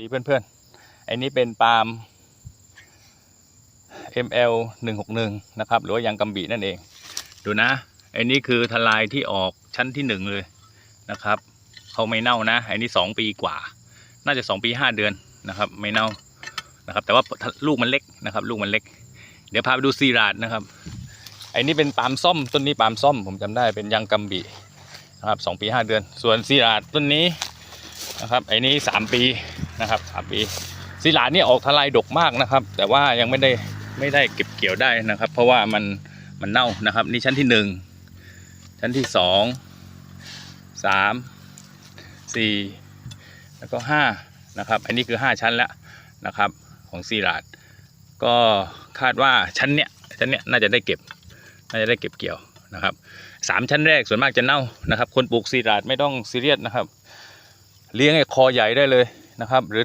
ดีเพื่อนๆ อันนี้เป็นปาล์ม ML 161นะครับ หรือว่ายังกำบีนั่นเอง ดูนะ อันนี้คือทลายที่ออกชั้นที่หนึ่งเลยนะครับ เขาไม่เน่านะ อันนี้สองปีกว่า น่าจะสองปีห้าเดือนนะครับ ไม่เน่านะครับ แต่ว่าลูกมันเล็กนะครับ ลูกมันเล็ก เดี๋ยวพาไปดูซีราดนะครับ อันนี้เป็นปาล์มส้ม ต้นนี้ปาล์มส้ม ผมจำได้เป็นยังกำบีนะครับสองปีห้าเดือน ส่วนซีราดต้นนี้นะครับไอ้นี้สามปี นะครับสามปีซีราดนี่ออกทลายดกมากนะครับ แต่ว่ายังไม่ได้ไม่ได้เก็บเกี่ยวได้นะครับ เพราะว่ามันมันเน่านะครับ นี่ชั้นที่หนึ่งชั้นที่สองสามสี่แล้วก็ห้านะครับ อันนี้คือห้าชั้นแล้วนะครับ ของซีราดก็คาดว่าชั้นเนี้ยชั้นเนี้ยน่าจะได้เก็บน่าจะได้เก็บเกี่ยวนะครับสามชั้นแรกส่วนมากจะเน่านะครับ คนปลูกซีราดไม่ต้องซีเรียสนะครับ เลี้ยงไอ้คอใหญ่ได้เลย นะครับหรือ